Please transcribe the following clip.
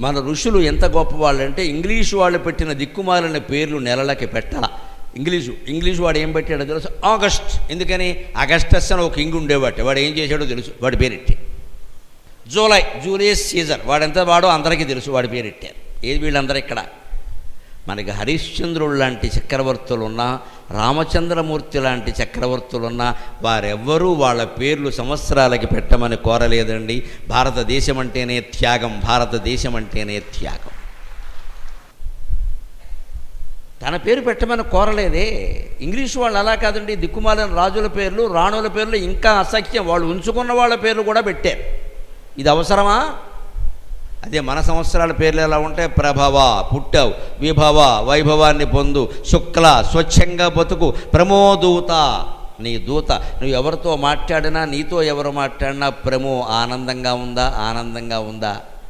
మన ఋషులు ఎంత గొప్పవాళ్ళంటే ఇంగ్లీషు వాళ్ళు పెట్టిన దిక్కుమాలిన పేర్లు నెలలకి పెట్టాల. ఇంగ్లీషు ఇంగ్లీషు వాడు ఏం పెట్టాడో తెలుసు? ఆగస్ట్. ఎందుకని? అగస్టస్ అని ఒక కింగ్ ఉండేవాడు. వాడు ఏం చేశాడో తెలుసు. వాడి పేరెట్టి. July Julius Caesar. వాడెంత వాడో అందరికీ తెలుసు వాడి పేరెట్టారు ఏది వీళ్ళందరూ ఇక్కడ? మనకి హరిశ్చంద్రుడు లాంటి చక్రవర్తులున్నా రామచంద్రమూర్తి లాంటి చక్రవర్తులున్నా వారెవ్వరూ వాళ్ళ పేర్లు సంవత్సరాలకి పెట్టమని కోరలేదండి. భారతదేశం అంటేనే త్యాగం భారతదేశం అంటేనే త్యాగం. తన పేరు పెట్టమని కోరలేదే. ఇంగ్లీష్ వాళ్ళు అలా కాదండి. దిక్కుమాలిన రాజుల పేర్లు రాణుల పేర్లు ఇంకా అసఖ్యం. వాళ్ళు ఉంచుకున్న వాళ్ళ పేర్లు కూడా పెట్టారు. ఇది అవసరమా? అదే మన సంవత్సరాల పేర్లు ఎలా ఉంటాయి? ప్రభవ పుట్టావు విభవ వైభవాన్ని పొందు శుక్ల స్వచ్ఛంగా బతుకు ప్రమోదూత నీ దూత. నువ్వు ఎవరితో మాట్లాడినా నీతో ఎవరు మాట్లాడినా ప్రమో ఆనందంగా ఉందా? ఆనందంగా ఉందా?